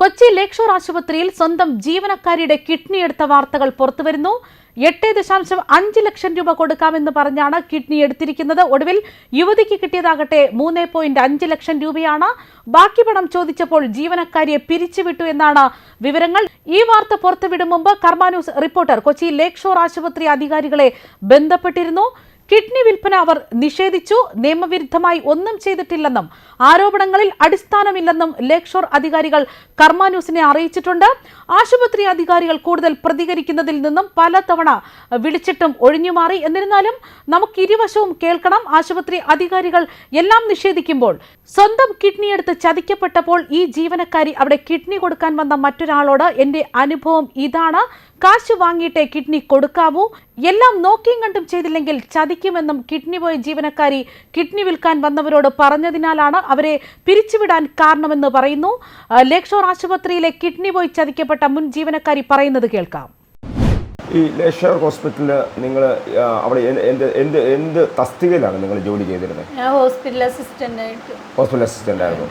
Kochi Lakeshore ആശുപത്രിയിൽ സ്വന്തം ജീവനക്കാരിയുടെ kidney എടുത്ത വാർത്തകൾ പുറത്തുവരുന്നു. എട്ട് ദശാംശം അഞ്ച് ലക്ഷം രൂപ കൊടുക്കാമെന്ന് പറഞ്ഞാണ് കിഡ്നി എടുത്തിരിക്കുന്നത്. ഒടുവിൽ യുവതിക്ക് കിട്ടിയതാകട്ടെ മൂന്ന് പോയിന്റ് അഞ്ച് ലക്ഷം രൂപയാണ്. ബാക്കി പണം ചോദിച്ചപ്പോൾ ജീവനക്കാരിയെ പിരിച്ചുവിട്ടു എന്നാണ് വിവരങ്ങൾ. ഈ വാർത്ത പുറത്തുവിടും മുമ്പ് കർമാന്യൂസ് റിപ്പോർട്ടർ കൊച്ചി ലേക്ഷോർ ആശുപത്രി അധികാരികളെ ബന്ധപ്പെട്ടിരുന്നു. കിഡ്നി വിൽപ്പന അവർ നിഷേധിച്ചു. നിയമവിരുദ്ധമായി ഒന്നും ചെയ്തിട്ടില്ലെന്നും ആരോപണങ്ങളിൽ അടിസ്ഥാനമില്ലെന്നും ലേക്ഷോർ അധികാരികൾ കർമാന്യൂസിനെ അറിയിച്ചിട്ടുണ്ട്. ആശുപത്രി അധികാരികൾ കൂടുതൽ പ്രതികരിക്കുന്നതിൽ നിന്നും പലതവണ വിളിച്ചിട്ടും ഒഴിഞ്ഞുമാറി. എന്നിരുന്നാലും നമുക്ക് ഇരുവശവും കേൾക്കണം. ആശുപത്രി അധികാരികൾ എല്ലാം നിഷേധിക്കുമ്പോൾ സ്വന്തം കിഡ്നി എടുത്ത് ചതിക്കപ്പെട്ടപ്പോൾ ഈ ജീവനക്കാരി അവിടെ കിഡ്നി കൊടുക്കാൻ വന്ന മറ്റൊരാളോട് എന്റെ അനുഭവം ഇതാണ്. കാശ് വാങ്ങിയിട്ടേ കിഡ്നി കൊടുക്കാവൂ. എല്ലാം നോക്കിയും കണ്ടും ചെയ്തില്ലെങ്കിൽ ചതിക്കുമെന്നും കിഡ്നി പോയ ജീവനക്കാരി കിഡ്നി വിൽക്കാൻ വന്നവരോട് പറഞ്ഞതിനാലാണ് അവരെ പിരിച്ചുവിടാൻ കാരണമെന്ന് പറയുന്നു. ലേക്ഷോർ ആശുപത്രിയിലെ കിഡ്നി പോയി ചതിക്കപ്പെട്ട മുൻ ജീവനക്കാരി പറയുന്നത് കേൾക്കാം. ഈ ലേഷർ ഹോസ്പിറ്റലിൽ നിങ്ങൾ അവിടെ എന്ത് എന്ത് എന്ത് തസ്തികയിലാണ് നിങ്ങൾ ജോലി ചെയ്തിരുന്നത്? ഞാൻ ഹോസ്പിറ്റൽ അസിസ്റ്റന്റ് ആയിട്ട് ഹോസ്പിറ്റൽ അസിസ്റ്റന്റ് ആയിരുന്നു.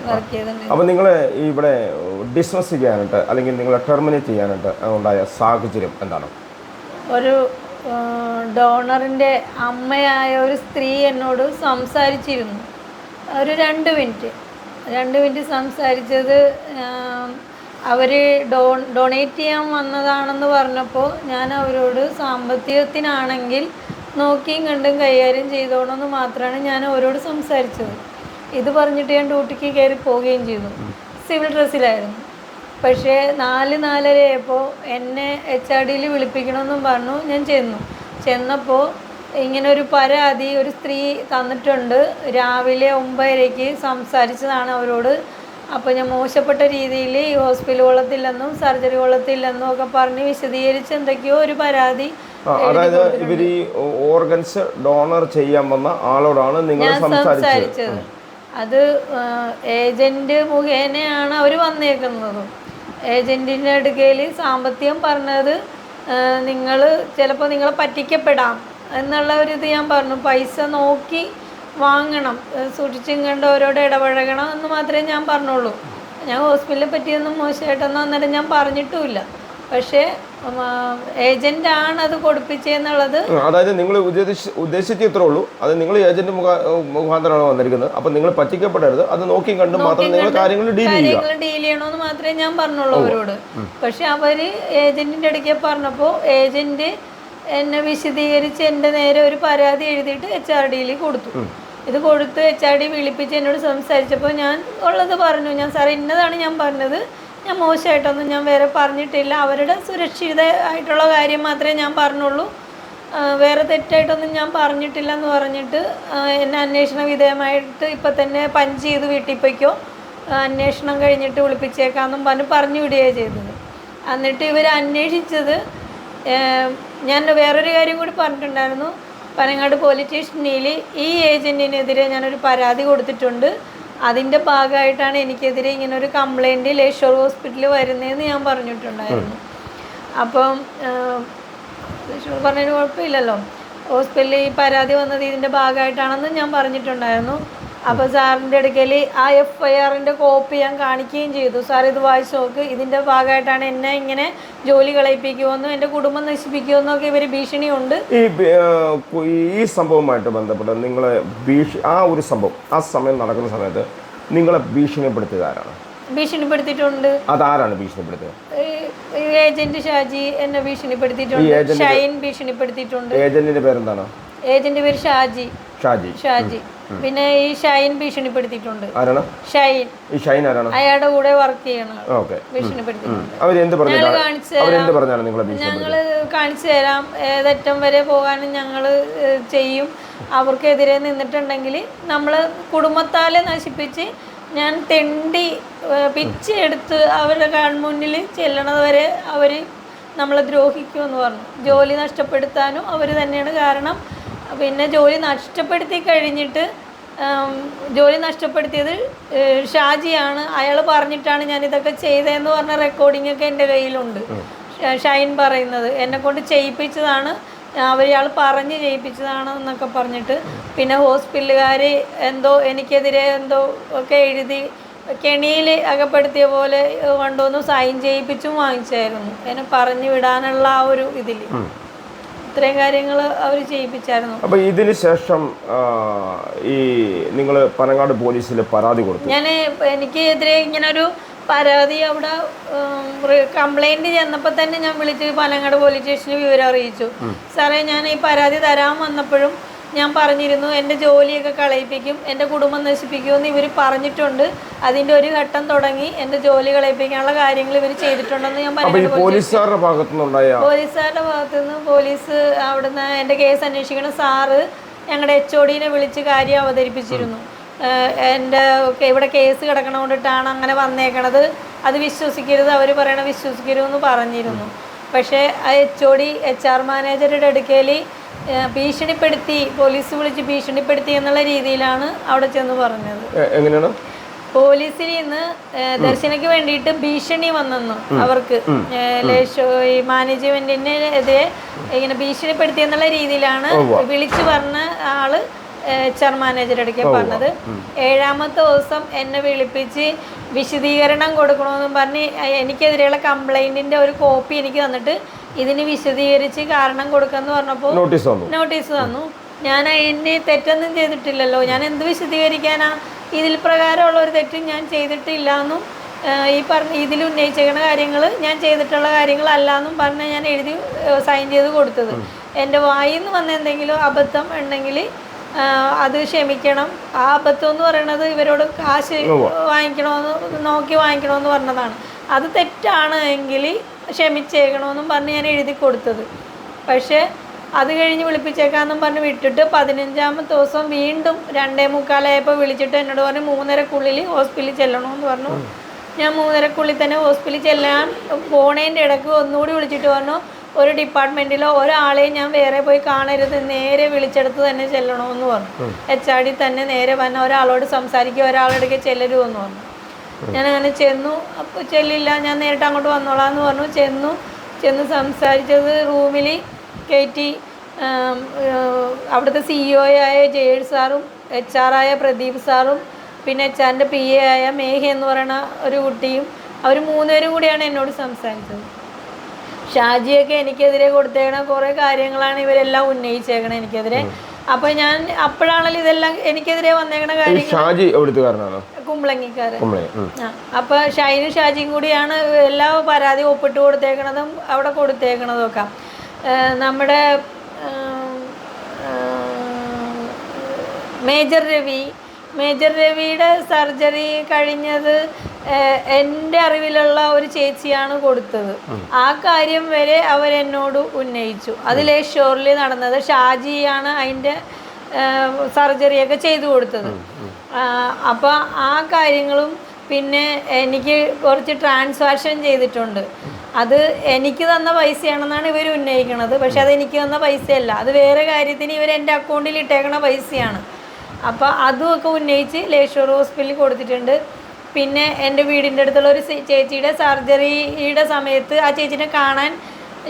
അപ്പോൾ നിങ്ങൾ ഇവിടെ ഡിസ്മിസ് ചെയ്യാനായിട്ട് അല്ലെങ്കിൽ നിങ്ങളെ ടെർമിനേറ്റ് ചെയ്യാനായിട്ട് ഉണ്ടായ സാഹചര്യം എന്താണ്? ഒരു ഡോണറിന്റെ അമ്മയായ ഒരു സ്ത്രീ എന്നോട് സംസാരിച്ചിരുന്നു. ഒരു രണ്ട് മിനിറ്റ്. രണ്ട് മിനിറ്റ് സംസാരിച്ചത് അവർ ഡോ ഡൊണേറ്റ് ചെയ്യാൻ വന്നതാണെന്ന് പറഞ്ഞപ്പോൾ ഞാൻ അവരോട് സാമ്പത്തികത്തിനാണെങ്കിൽ നോക്കിയും കണ്ടും കൈകാര്യം ചെയ്തോണമെന്ന് മാത്രമാണ് ഞാൻ അവരോട് സംസാരിച്ചത്. ഇത് പറഞ്ഞിട്ട് ഞാൻ ഡ്യൂട്ടിക്ക് കയറി പോവുകയും ചെയ്തു. സിവിൽ ഡ്രസ്സിലായിരുന്നു. പക്ഷേ നാല് നാലരയായപ്പോൾ എന്നെ എച്ച് ആർ ഡിയിൽ വിളിപ്പിക്കണമെന്നും പറഞ്ഞു ഞാൻ ചെന്നു. ചെന്നപ്പോൾ ഇങ്ങനെ ഒരു പരാതി ഒരു സ്ത്രീ തന്നിട്ടുണ്ട്. രാവിലെ ഒമ്പതരയ്ക്ക് സംസാരിച്ചതാണ് അവരോട്. അപ്പോൾ ഞാൻ മോശപ്പെട്ട രീതിയിൽ ഈ ഹോസ്പിറ്റൽ കൊള്ളത്തില്ലെന്നും സർജറി കൊള്ളത്തില്ലെന്നും ഒക്കെ പറഞ്ഞ് വിശദീകരിച്ച് എന്തൊക്കെയോ ഒരു പരാതി അതായത് ഇവർ ഈ ഓർഗൻസ് ഡോണർ ചെയ്യാൻ വന്ന ആളോടാണ് നിങ്ങൾ സംസാരിച്ചത്. സംസാരിച്ചത്. അത് ഏജന്റ് മുഖേനയാണ് അവർ വന്നേക്കുന്നത്. ഏജന്റിന്റെ അടുക്കയിൽ സാമ്പത്തികം പറഞ്ഞത് നിങ്ങൾ ചിലപ്പോൾ നിങ്ങളെ പറ്റിക്കപ്പെടാം എന്നുള്ള ഒരു ഇത് ഞാൻ പറഞ്ഞു. പൈസ നോക്കി വാങ്ങണം. സൂക്ഷിച്ചും കണ്ട് അവരോട് ഇടപഴകണം എന്ന് മാത്രമേ ഞാൻ പറഞ്ഞുള്ളൂ ഞാൻ ഹോസ്പിറ്റലിനെ പറ്റിയൊന്നും മോശമായിട്ടൊന്നും അന്നേരം ഞാൻ പറഞ്ഞിട്ടുമില്ല. പക്ഷേ ഏജന്റ് ആണ് അത് കൊടുപ്പിച്ചെന്നുള്ളത്. അതായത് നിങ്ങൾ ഉദ്ദേശിച്ചേ ഇത്രേ ഉള്ളൂ അത് നിങ്ങൾ ഏജന്റ് മുഖാ മുഖാന്തരമാണ് വന്നിരിക്കുന്നത്. അപ്പൊ നിങ്ങൾ പറ്റിക്കപ്പെടരുത്. അത് നോക്കി കണ്ട് മാത്രം നിങ്ങൾ കാര്യങ്ങൾ ഡീൽ കാര്യങ്ങൾ ഡീൽ ചെയ്യണമെന്ന് മാത്രമേ ഞാൻ പറഞ്ഞുള്ളൂ അവരോട്. പക്ഷെ അവർ ഏജന്റിന്റെ അടുക്കെ പറഞ്ഞപ്പോൾ ഏജന്റ് എന്നെ വിശദീകരിച്ച് എന്റെ നേരെ ഒരു പരാതി എഴുതിയിട്ട് എച്ച് ആർ ഡിയിൽ കൊടുത്തു. ഇത് കൊടുത്ത് എച്ച് ആർ ഡി വിളിപ്പിച്ച് എന്നോട് സംസാരിച്ചപ്പോൾ ഞാൻ ഉള്ളത് പറഞ്ഞു. ഞാൻ സാറേ ഇന്നതാണ് ഞാൻ പറഞ്ഞത്. ഞാൻ മോശമായിട്ടൊന്നും ഞാൻ വേറെ പറഞ്ഞിട്ടില്ല. അവരുടെ സുരക്ഷിതമായിട്ടുള്ള കാര്യം മാത്രമേ ഞാൻ പറഞ്ഞുള്ളൂ. വേറെ തെറ്റായിട്ടൊന്നും ഞാൻ പറഞ്ഞിട്ടില്ല എന്ന് പറഞ്ഞിട്ട് എന്നെ അന്വേഷണ വിധേയമായിട്ട് ഇപ്പം തന്നെ പഞ്ച് ചെയ്ത് വീട്ടിൽ പോയിക്കോ. അന്വേഷണം കഴിഞ്ഞിട്ട് വിളിപ്പിച്ചേക്കാമെന്നും പറഞ്ഞ് പറഞ്ഞു വിടുകയാണ് ചെയ്തത്. എന്നിട്ട് ഇവർ അന്വേഷിച്ചത് ഞാൻ വേറൊരു കാര്യം കൂടി പറഞ്ഞിട്ടുണ്ടായിരുന്നു. പനങ്ങാട് പോലീസ് സ്റ്റേഷനിൽ ഈ ഏജന്റിനെതിരെ ഞാനൊരു പരാതി കൊടുത്തിട്ടുണ്ട്. അതിന്റെ ഭാഗമായിട്ടാണ് എനിക്കെതിരെ ഇങ്ങനെ ഒരു കംപ്ലൈന്റ് ലേഷോർ ഹോസ്പിറ്റലിൽ വരുന്നതെന്ന് ഞാൻ പറഞ്ഞിട്ടുണ്ടായിരുന്നു. അപ്പം ലേശോർ പറഞ്ഞതിന് കുഴപ്പമില്ലല്ലോ. ഹോസ്പിറ്റലിൽ ഈ പരാതി വന്നത് ഇതിന്റെ ഭാഗമായിട്ടാണെന്ന് ഞാൻ പറഞ്ഞിട്ടുണ്ടായിരുന്നു. അപ്പോൾ സാറിന്റെ അടുക്കൽ ആ എഫ് ഐ ആറിന്റെ കോപ്പി ഞാൻ കാണിക്കുകയും ചെയ്തു. സാർ ഇത് വായിച്ച് നോക്ക്. ഇതിന്റെ ഭാഗമായിട്ടാണ് എന്നെ ഇങ്ങനെ ജോലി കളയിപ്പിക്കുമെന്നും എന്റെ കുടുംബം നശിപ്പിക്കുമെന്നും ഒക്കെ ഇവർ ഭീഷണിയുണ്ട്. ഈ ഈ സംഭവവുമായിട്ട് ബന്ധപ്പെട്ട് നിങ്ങളെ ഭീഷണി ആ ഒരു സംഭവം ആ സമയം നടക്കുന്ന സമയത്ത് നിങ്ങളെ ഭീഷണിപ്പെടുത്തിയത് ആരാണ്? ഭീഷണിപ്പെടുത്തിയിട്ടുണ്ട്. അതാരാണ് ഭീഷണിപ്പെടുത്തിയത്? ഏജന്റ് ഷാജി എന്നെ ഭീഷണിപ്പെടുത്തിയിട്ടുണ്ട്. ഷൈൻ ഭീഷണിപ്പെടുത്തിയിട്ടുണ്ട്. ഏജന്റിന്റെ പേരെന്താണ്? ഏജന്റ് പേര് ഷാജി. ഷാജി. ഷാജി. പിന്നെ ഈ ഷൈൻ ഭീഷണിപ്പെടുത്തിയിട്ടുണ്ട്. ആരാണ്? ഷൈൻ. ഈ ഷൈൻ ആരാണ്? അയാളുടെ കൂടെ വർക്ക് ചെയ്യണം ഓക്കെ. അവരെന്ത് അവരെന്ത് പറഞ്ഞാണ് നിങ്ങളെ ഞങ്ങൾ കാണിച്ചു തരാം. ഏതറ്റം വരെ പോകാനും ഞങ്ങൾ ചെയ്യും. അവർക്കെതിരെ നിന്നിട്ടുണ്ടെങ്കിൽ നമ്മൾ കുടുംബത്താലെ നശിപ്പിച്ച് ഞാൻ തെണ്ടി പിച്ച് എടുത്ത് അവരുടെ കൺമുന്നിൽ ചെല്ലണത് വരെ അവർ നമ്മളെ ദ്രോഹിക്കുമെന്ന് പറഞ്ഞു. ജോലി നഷ്ടപ്പെടുത്താനും അവർ തന്നെയാണ് കാരണം. പിന്നെ ജോലി നഷ്ടപ്പെടുത്തി കഴിഞ്ഞിട്ട് ജോലി നഷ്ടപ്പെടുത്തിയത് ഷാജിയാണ് അയാൾ പറഞ്ഞിട്ടാണ് ഞാൻ ഇതൊക്കെ ചെയ്തതെന്ന് പറഞ്ഞ റെക്കോർഡിംഗ് ഒക്കെ എന്റെ കയ്യിലുണ്ട്. ഷൈൻ പറയുന്നത്. എന്നെ കൊണ്ട് ചെയ്യിപ്പിച്ചതാണ് അവരയാൾ പറഞ്ഞ് ചെയ്യിപ്പിച്ചതാണ് എന്നൊക്കെ പറഞ്ഞിട്ട് പിന്നെ ഹോസ്പിറ്റലുകാർ എന്തോ എനിക്കെതിരെ എന്തോ ഒക്കെ എഴുതി കെണിയിൽ അകപ്പെടുത്തിയ പോലെ കൊണ്ടുവന്ന് സൈൻ ചെയ്യിപ്പിച്ചും വാങ്ങിച്ചായിരുന്നു. എന്നെ പറഞ്ഞു വിടാനുള്ള ആ ഒരു ഇതിൽ ഇത്രയും കാര്യങ്ങൾ അവർ ചെയ്യിപ്പിച്ചായിരുന്നു. അപ്പൊ ഇതിന് ശേഷം ഈ നിങ്ങൾ പനങ്ങാട് പോലീസിൽ പരാതി കൊടുത്തു. ഞാൻ എനിക്ക് എതിരെ ഇങ്ങനെ ഒരു പരാതി അവിടെ കംപ്ലൈന്റ് ചെന്നപ്പോൾ തന്നെ ഞാൻ വിളിച്ച് പാലങ്ങാട് പോലീസ് സ്റ്റേഷനിൽ വിവരം അറിയിച്ചു. സാറേ ഞാൻ ഈ പരാതി തരാൻ വന്നപ്പോഴും ഞാൻ പറഞ്ഞിരുന്നു എന്റെ ജോലിയൊക്കെ കളയിപ്പിക്കും എന്റെ കുടുംബം നശിപ്പിക്കുമെന്ന് ഇവർ പറഞ്ഞിട്ടുണ്ട്. അതിന്റെ ഒരു ഘട്ടം തുടങ്ങി എന്റെ ജോലി കളയിപ്പിക്കാനുള്ള കാര്യങ്ങൾ ഇവർ ചെയ്തിട്ടുണ്ടെന്ന് ഞാൻ പറഞ്ഞു പോലീസുകാരുടെ ഭാഗത്തുനിന്നുണ്ടായ പോലീസുകാരുടെ ഭാഗത്തുനിന്ന് പോലീസ് അവിടുന്ന് എന്റെ കേസ് അന്വേഷിക്കുന്ന സാറ് ഞങ്ങളുടെ എച്ച് ഒടീനെ വിളിച്ച് കാര്യം അവതരിപ്പിച്ചിരുന്നു. എന്റെ ഇവിടെ കേസ് കിടക്കണ കൊണ്ടിട്ടാണ് അങ്ങനെ വന്നേക്കണത്. അത് വിശ്വസിക്കരുത് അവർ പറയണ വിശ്വസിക്കരുതെന്ന് പറഞ്ഞിരുന്നു. പക്ഷേ ആ H O D H R മാനേജറുടെ അടുക്കൽ ഭീഷണിപ്പെടുത്തി പോലീസ് വിളിച്ച് ഭീഷണിപ്പെടുത്തി എന്നുള്ള രീതിയിലാണ് അവിടെ ചെന്ന് പറഞ്ഞത്. എങ്ങനെയാണ്? പോലീസിൽ നിന്ന് ദർശനയ്ക്ക് വേണ്ടിയിട്ട് ഭീഷണി വന്നെന്നു അവർക്ക്. ഈ മാനേജ്മെന്റിന് എതിരെ ഇങ്ങനെ ഭീഷണിപ്പെടുത്തി എന്നുള്ള രീതിയിലാണ് വിളിച്ചു പറഞ്ഞ ആൾ എച്ച് മാനേജർ അടുക്കെ പറഞ്ഞത്. ഏഴാമത്തെ ദിവസം എന്നെ വിളിപ്പിച്ച് വിശദീകരണം കൊടുക്കണമെന്നും പറഞ്ഞ് എനിക്കെതിരെയുള്ള കംപ്ലൈന്റിന്റെ ഒരു കോപ്പി എനിക്ക് തന്നിട്ട് ഇതിന് വിശദീകരിച്ച് കാരണം കൊടുക്കാന്ന് പറഞ്ഞപ്പോൾ നോട്ടീസ് വന്നു. നോട്ടീസ് തന്നു ഞാൻ എന്നെ തെറ്റൊന്നും ചെയ്തിട്ടില്ലല്ലോ. ഞാൻ എന്ത് വിശദീകരിക്കാനാ? ഇതിൽ പ്രകാരമുള്ള ഒരു തെറ്റും ഞാൻ ചെയ്തിട്ടില്ല എന്നും ഈ പറഞ്ഞ ഇതിൽ ഉന്നയിച്ചേക്കുന്ന കാര്യങ്ങൾ ഞാൻ ചെയ്തിട്ടുള്ള കാര്യങ്ങളല്ല എന്നും പറഞ്ഞ് ഞാൻ എഴുതി സൈൻ ചെയ്ത് കൊടുത്തത്. എന്റെ വായിൽ നിന്ന് വന്ന എന്തെങ്കിലും അബദ്ധം ഉണ്ടെങ്കിൽ അത് ക്ഷമിക്കണം. ആ അബദ്ധം എന്ന് പറയുന്നത് ഇവരോട് കാശ് വാങ്ങിക്കണമെന്ന് നോക്കി വാങ്ങിക്കണമെന്ന് പറഞ്ഞതാണ്. അത് തെറ്റാണ് എങ്കിൽ ക്ഷമിച്ചേക്കണമെന്നും പറഞ്ഞ് ഞാൻ എഴുതി കൊടുത്തത്. പക്ഷേ അത് കഴിഞ്ഞ് വിളിപ്പിച്ചേക്കാമെന്നും പറഞ്ഞ് വിട്ടിട്ട് പതിനഞ്ചാമത്തെ ദിവസം വീണ്ടും രണ്ടേ മുക്കാലായപ്പോൾ വിളിച്ചിട്ട് എന്നോട് പറഞ്ഞു മൂന്നരക്കുള്ളിൽ ഹോസ്പിറ്റലിൽ ചെല്ലണമെന്ന് പറഞ്ഞു. ഞാൻ മൂന്നരക്കുള്ളിൽ തന്നെ ഹോസ്പിറ്റലിൽ ചെല്ലാൻ പോണേന്റെ ഇടയ്ക്ക് ഒന്നുകൂടി വിളിച്ചിട്ട് പറഞ്ഞു ഒരു ഡിപ്പാർട്ട്മെന്റിലോ ഒരാളെയും ഞാൻ വേറെ പോയി കാണരുത് നേരെ വിളിച്ചെടുത്ത് തന്നെ ചെല്ലണമെന്ന് പറഞ്ഞു. എച്ച് ആർ ഡി തന്നെ നേരെ വന്ന ഒരാളോട് സംസാരിക്കുക ഒരാളെടുക്കെ ചെല്ലരുമെന്ന് പറഞ്ഞു. ഞാൻ അങ്ങനെ ചെന്നു. അപ്പോൾ ചെല്ലില്ല ഞാൻ നേരിട്ട് അങ്ങോട്ട് വന്നോളാം എന്ന് പറഞ്ഞു. ചെന്നു ചെന്ന് സംസാരിച്ചത് റൂമിൽ കയറ്റി അവിടുത്തെ സിഇഒ ആയ ജയേഷ് സാറും എച്ച് ആർ ആയ പ്രദീപ് സാറും പിന്നെ എച്ച് ആറിന്റെ പി എ ആയ മേഘ എന്ന് പറയുന്ന ഒരു കുട്ടിയും അവർ മൂന്നുപേരും കൂടിയാണ് എന്നോട് സംസാരിച്ചത്. ഷാജിയൊക്കെ എനിക്കെതിരെ കൊടുത്തേക്കണ കുറേ കാര്യങ്ങളാണ് ഇവരെല്ലാം ഉന്നയിച്ചേക്കണത് എനിക്കെതിരെ. അപ്പോൾ ഞാൻ അപ്പോഴാണല്ലോ ഇതെല്ലാം എനിക്കെതിരെ വന്നേക്കണ കാര്യം കാര്യങ്ങൾ ഷാജി എവിടുത്തുകാരനാണ്? കുമ്പളങ്ങിക്കാരൻ. അപ്പൊ ഷൈനും ഷാജിയും കൂടിയാണ് എല്ലാ പരാതി ഒപ്പിട്ട് കൊടുത്തേക്കണതും അവിടെ കൊടുത്തേക്കണതും ഒക്കെ നമ്മുടെ മേജർ രവി മേജർ രവിയുടെ സർജറി കഴിഞ്ഞത് എന്റെ അറിവിലുള്ള ഒരു ചേച്ചിയാണ് കൊടുത്തത്. ആ. കാര്യം വരെ അവർ എന്നോട് ഉന്നയിച്ചു. അതിലെ ഷോറിൽ നടന്നത് ഷാജിയാണ് അതിന്റെ സർജറിയൊക്കെ ചെയ്തു കൊടുത്തത്. അപ്പോൾ ആ. കാര്യങ്ങളും പിന്നെ എനിക്ക് കുറച്ച് ട്രാൻസാക്ഷൻ ചെയ്തിട്ടുണ്ട്. അത് എനിക്ക് തന്ന പൈസയാണെന്നാണ് ഇവർ ഉന്നയിക്കുന്നത് പക്ഷെ അത് എനിക്ക് തന്ന പൈസയല്ല. അത് വേറെ കാര്യത്തിന് ഇവർ എന്റെ അക്കൗണ്ടിൽ ഇട്ടേക്കണ പൈസയാണ്. അപ്പോൾ അതുമൊക്കെ ഉന്നയിച്ച് ലേശ്വർ ഹോസ്പിറ്റലിൽ കൊടുത്തിട്ടുണ്ട്. പിന്നെ എന്റെ വീടിന്റെ അടുത്തുള്ള ഒരു ചേച്ചിയുടെ സർജറിയുടെ സമയത്ത് ആ ചേച്ചിനെ കാണാൻ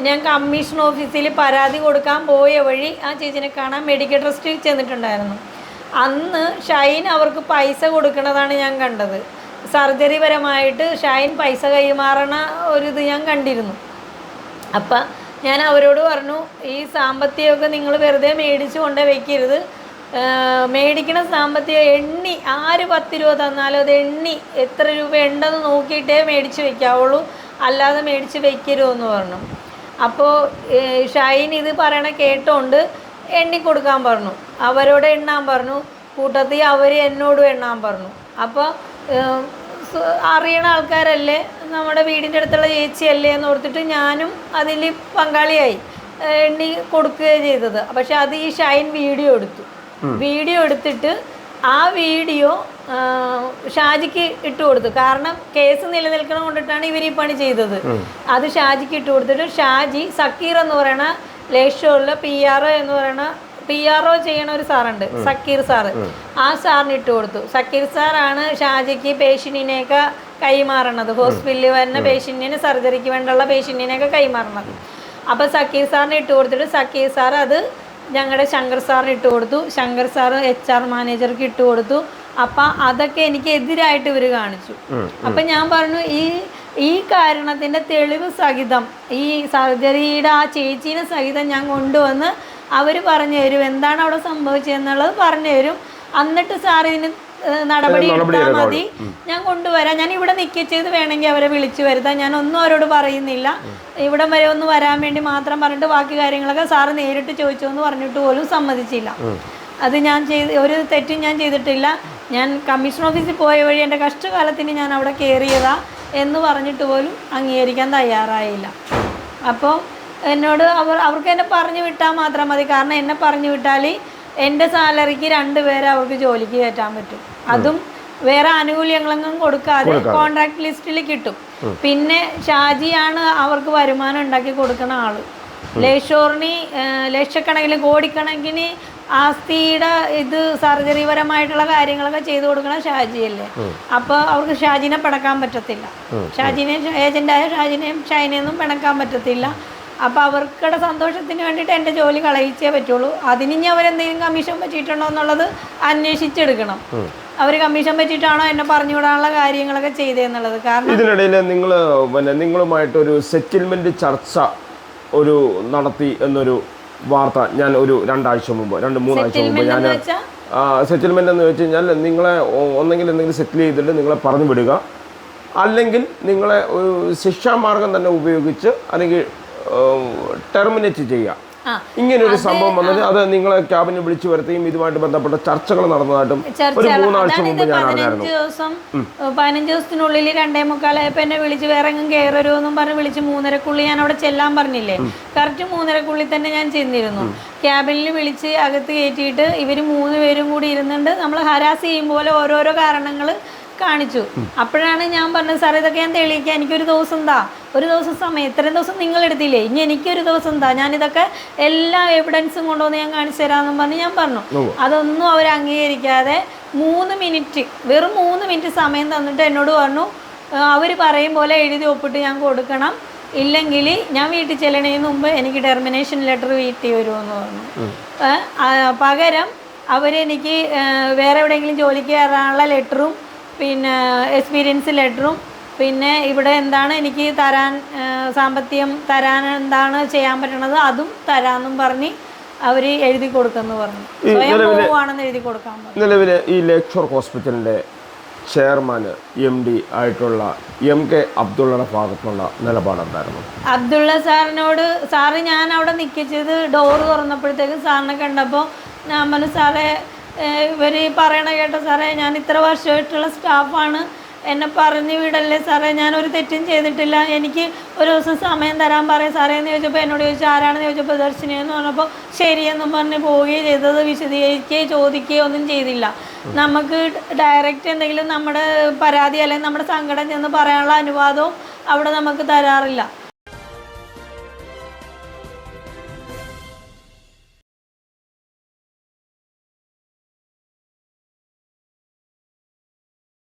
ഞാൻ കമ്മീഷൻ ഓഫീസിൽ പരാതി കൊടുക്കാൻ പോയ വഴി ആ ചേച്ചിനെ കാണാൻ മെഡിക്കൽ ട്രസ്റ്റിൽ ചെന്നിട്ടുണ്ടായിരുന്നു. അന്ന് ഷൈൻ അവർക്ക് പൈസ കൊടുക്കുന്നതാണ് ഞാൻ കണ്ടത്. സർജറി പരമായിട്ട് ഷൈൻ പൈസ കൈമാറണ ഒരു ഇത് ഞാൻ കണ്ടിരുന്നു. അപ്പം ഞാൻ അവരോട് പറഞ്ഞു ഈ സാമ്പത്തികമൊക്കെ നിങ്ങൾ വെറുതെ മേടിച്ചു കൊണ്ടേ വെക്കരുത് ആഹ് മേടിക്കണ സാമ്പത്തിക എണ്ണി ആര് പത്ത് രൂപ തന്നാലും അത് എണ്ണി എത്ര രൂപ ഉണ്ടെന്ന് നോക്കിയിട്ടേ മേടിച്ച് വെക്കാവുള്ളൂ. അല്ലാതെ മേടിച്ച് വെക്കരുതെന്ന് പറഞ്ഞു. അപ്പോൾ ഷൈൻ ഇത് പറയണ കേട്ടോണ്ട് എണ്ണി കൊടുക്കാൻ പറഞ്ഞു. അവരോട് എണ്ണാൻ പറഞ്ഞു. കൂട്ടത്തിൽ അവർ എന്നോടും എണ്ണാൻ പറഞ്ഞു. അപ്പോൾ അറിയണ ആൾക്കാരല്ലേ? നമ്മുടെ വീടിന്റെ അടുത്തുള്ള ചേച്ചിയല്ലേ എന്ന് ഓർത്തിട്ട് ഞാനും അതിൽ പങ്കാളിയായി. എണ്ണി കൊടുക്കുകയാണ് ചെയ്തത്. പക്ഷേ അത് ഈ ഷൈൻ വീഡിയോ എടുത്തു. വീഡിയോ എടുത്തിട്ട് ആ വീഡിയോ ഷാജിക്ക് ഇട്ടു കൊടുത്തു. കാരണം കേസ് നിലനിൽക്കണം കൊണ്ടിട്ടാണ് ഇവർ ഈ പണി ചെയ്തത്. അത് ഷാജിക്ക് ഇട്ടു കൊടുത്തിട്ട് ഷാജി സക്കീർ എന്ന് പറയുന്ന ലേഷോറിലെ പി ആർ ഒ എന്ന് പറയുന്ന പി ആർ ഒ ചെയ്യണ ഒരു സാറുണ്ട് സക്കീർ സാറ്. ആ സാറിന് ഇട്ട് കൊടുത്തു. സക്കീർ സാറാണ് ഷാജിക്ക് പേഷ്യന്റിനെയൊക്കെ കൈമാറണത്. ഹോസ്പിറ്റലിൽ വരുന്ന പേഷ്യന്റിന് സർജറിക്ക് വേണ്ടിയുള്ള പേഷ്യന്റിനെയൊക്കെ കൈമാറണത്. അപ്പോൾ സക്കീർ സാറിന് ഇട്ട് കൊടുത്തിട്ട് സക്കീർ സാർ അത് ഞങ്ങളുടെ ശങ്കർ സാറിന് ഇട്ട് കൊടുത്തു. ശങ്കർ സാറ് എച്ച് ആർ മാനേജർക്ക് ഇട്ട് കൊടുത്തു. അപ്പം അതൊക്കെ എനിക്ക് എതിരായിട്ട് ഇവർ കാണിച്ചു. അപ്പം ഞാൻ പറഞ്ഞു ഈ ഈ കാരണത്തിന്റെ തെളിവ് സഹിതം ഈ സർജറിയുടെ ആ ചേച്ചീനെ സഹിതം ഞാൻ കൊണ്ടുവന്ന് അവർ പറഞ്ഞു തരും. എന്താണ് അവിടെ സംഭവിച്ചതെന്നുള്ളത് പറഞ്ഞു തരും. എന്നിട്ട് സാർ ഇതിന് നടപടി എടുത്താൽ മതി. ഞാൻ കൊണ്ടുവരാം. ഞാൻ ഇവിടെ നിൽക്കിച്ചത് വേണമെങ്കിൽ അവരെ വിളിച്ചു വരുത്താം. ഞാൻ ഒന്നും അവരോട് പറയുന്നില്ല. ഇവിടം വരെ ഒന്ന് വരാൻ വേണ്ടി മാത്രം പറഞ്ഞിട്ട് ബാക്കി കാര്യങ്ങളൊക്കെ സാറ് നേരിട്ട് ചോദിച്ചു എന്ന് പറഞ്ഞിട്ട് പോലും സമ്മതിച്ചില്ല. അത് ഞാൻ ചെയ്ത് ഒരു തെറ്റും ഞാൻ ചെയ്തിട്ടില്ല. ഞാൻ കമ്മീഷൻ ഓഫീസിൽ പോയ വഴി എന്റെ കഷ്ടകാലത്തിന് ഞാൻ അവിടെ കയറിയതാ എന്ന് പറഞ്ഞിട്ട് പോലും അംഗീകരിക്കാൻ തയ്യാറായില്ല. അപ്പോൾ എന്നോട് അവർ അവർക്ക് എന്നെ പറഞ്ഞു വിട്ടാൽ മാത്രം മതി. കാരണം എന്നെ പറഞ്ഞു വിട്ടാൽ എന്റെ സാലറിക്ക് രണ്ട് പേരെ അവർക്ക് ജോലിക്ക് കയറ്റാൻ പറ്റും. അതും വേറെ ആനുകൂല്യങ്ങളൊന്നും കൊടുക്കാതെ കോൺട്രാക്ട് ലിസ്റ്റിൽ കിട്ടും. പിന്നെ ഷാജിയാണ് അവർക്ക് വരുമാനം ഉണ്ടാക്കി കൊടുക്കുന്ന ആൾ. ലേശോറിന് ലക്ഷക്കണക്കിന് കോടിക്കണക്കിന് ആസ്തിയുടെ ഇത് സർജറി പരമായിട്ടുള്ള കാര്യങ്ങളൊക്കെ ചെയ്തു കൊടുക്കണ ഷാജിയല്ലേ? അപ്പോൾ അവർക്ക് ഷാജിനെ പിണക്കാൻ പറ്റത്തില്ല. ഷാജിനെ ഏജന്റായ ഷാജിനെയും ഷൈനെയൊന്നും പിണക്കാൻ പറ്റത്തില്ല. അപ്പോൾ അവർക്കടെ സന്തോഷത്തിന് വേണ്ടിയിട്ട് എന്റെ ജോലി കളയിച്ചേ പറ്റുള്ളൂ. അതിന് ഇനി അവരെന്തെങ്കിലും കമ്മീഷൻ പറ്റിയിട്ടുണ്ടോ എന്നുള്ളത് അന്വേഷിച്ചെടുക്കണം. അവർ കമ്മീഷൻ പറ്റിയിട്ടാണോ എന്നെ പറഞ്ഞുവിടാനുള്ള കാര്യങ്ങളൊക്കെ ചെയ്തതെന്നുള്ളത് കാരണം ഇതിനിടയിൽ നിങ്ങൾ പിന്നെ നിങ്ങളുമായിട്ടൊരു സെറ്റിൽമെന്റ് ചർച്ച ഒരു നടത്തി എന്നൊരു വാർത്ത ഞാൻ ഒരു രണ്ടാഴ്ച മുമ്പ് രണ്ട് മൂന്നാഴ്ച മുമ്പ് ഞാൻ സെറ്റിൽമെന്റ് എന്ന് വെച്ച്? കഴിഞ്ഞാൽ നിങ്ങളെ ഒന്നെങ്കിലും ഒന്നെങ്കിൽ എന്തെങ്കിലും സെറ്റിൽ ചെയ്തിട്ട് നിങ്ങളെ പറഞ്ഞു വിടുക അല്ലെങ്കിൽ നിങ്ങളെ ഒരു ശിക്ഷാമാർഗം തന്നെ ഉപയോഗിച്ച് അല്ലെങ്കിൽ ടെർമിനേറ്റ് ചെയ്യാം. ഇങ്ങനെ ഒരു സംഭവം വന്നത് അത് നിങ്ങളെ ക്യാബിനെ വിളിച്ചു വരുത്തുകയും ഇതുമായിട്ട് ബന്ധപ്പെട്ട ചർച്ചകൾ നടന്നതായിട്ടും ഒരു മൂന്നാഴ്ച മുമ്പ് ഞാൻ അറിഞ്ഞായിരുന്നു. ദിവസം പതിനഞ്ച് ദിവസത്തിനുള്ളിൽ രണ്ടേ മുക്കാലായപ്പോ എന്നെ വിളിച്ച് വേറെ എങ്ങും കയറരുമെന്നും പറഞ്ഞ് വിളിച്ച് മൂന്നരക്കുള്ളിൽ ഞാൻ അവിടെ ചെല്ലാൻ പറഞ്ഞില്ലേ? കറക്റ്റ് മൂന്നരക്കുള്ളിൽ തന്നെ ഞാൻ ചെന്നിരുന്നു. ക്യാബിനിൽ വിളിച്ച് അകത്ത് കയറ്റിയിട്ട് ഇവർ മൂന്ന് പേരും കൂടി ഇരുന്നുണ്ട്. നമ്മൾ ഹരാസ് ചെയ്യും പോലെ ഓരോരോ കാരണങ്ങൾ കാണിച്ചു. അപ്പോഴാണ് ഞാൻ പറഞ്ഞത് സാർ ഇതൊക്കെ ഞാൻ തെളിയിക്കാം. എനിക്കൊരു ദിവസം താ. ഒരു ദിവസം സമയം ഇത്രയും ദിവസം നിങ്ങൾ എടുത്തില്ലേ ഇനി എനിക്കൊരു ദിവസം താ ഞാനിതൊക്കെ എല്ലാ എവിഡൻസും കൊണ്ടുവന്ന് ഞാൻ കാണിച്ചു തരാമെന്നും പറഞ്ഞ് ഞാൻ പറഞ്ഞു. അതൊന്നും അവർ അംഗീകരിക്കാതെ മൂന്ന് മിനിറ്റ് വെറും മൂന്ന് മിനിറ്റ് സമയം തന്നിട്ട് എന്നോട് പറഞ്ഞു അവർ പറയും പോലെ എഴുതി ഒപ്പിട്ട് ഞാൻ കൊടുക്കണം. ഇല്ലെങ്കിൽ ഞാൻ വീട്ടിൽ ചെല്ലണേന് മുമ്പ് എനിക്ക് ടെർമിനേഷൻ ലെറ്റർ വീട്ടിൽ വരുമെന്ന് പറഞ്ഞു. പകരം അവരെനിക്ക് വേറെ എവിടെയെങ്കിലും ജോലിക്ക് കയറാനുള്ള ലെറ്ററും പിന്നെ എക്സ്പീരിയൻസ് ലെറ്ററും പിന്നെ ഇവിടെ എന്താണ് എനിക്ക് തരാൻ സാമ്പത്തികം തരാൻ എന്താണ് ചെയ്യാൻ പറ്റണത് അതും തരാന്നും പറഞ്ഞ് അവർ എഴുതി കൊടുക്കുന്ന പറഞ്ഞു. സ്വയം എഴുതി കൊടുക്കാൻ നിലവിലെ ഈ ലേക്ഷോർ ഹോസ്പിറ്റലിന്റെ ചെയർമാൻ എം ഡി ആയിട്ടുള്ള എം കെ അബ്ദുള്ളയുടെ ഭാഗത്തുള്ള നിലപാടെന്തായിരുന്നു? അബ്ദുള്ള സാറിനോട് സാറ് ഞാൻ അവിടെ നിൽക്കിച്ചത് ഡോറ് തുറന്നപ്പോഴത്തേക്കും സാറിനെ കണ്ടപ്പോൾ ഞാൻ പറഞ്ഞു സാറേ ഇവർ പറയണ കേട്ടോ സാറേ ഞാൻ ഇത്ര വർഷമായിട്ടുള്ള സ്റ്റാഫാണ് എന്നെ പറഞ്ഞു വിടല്ലേ സാറേ? ഞാൻ ഒരു തെറ്റും ചെയ്തിട്ടില്ല. എനിക്ക് ഒരു ദിവസം സമയം തരാൻ പറയും സാറേ എന്ന് ചോദിച്ചപ്പോൾ എന്നോട് ചോദിച്ചു ആരാണെന്ന് ചോദിച്ചപ്പോൾ ദർശിനി എന്ന് പറഞ്ഞപ്പോൾ ശരിയെന്നും പറഞ്ഞ് പോവുകയും ചെയ്തത് വിശദീകരിക്കുകയോ ചോദിക്കുകയോ ഒന്നും ചെയ്തില്ല. നമുക്ക് ഡയറക്റ്റ് എന്തെങ്കിലും നമ്മുടെ പരാതി അല്ലെങ്കിൽ നമ്മുടെ സങ്കടം ചെന്ന് പറയാനുള്ള അനുവാദവും അവിടെ നമുക്ക് തരാറില്ല.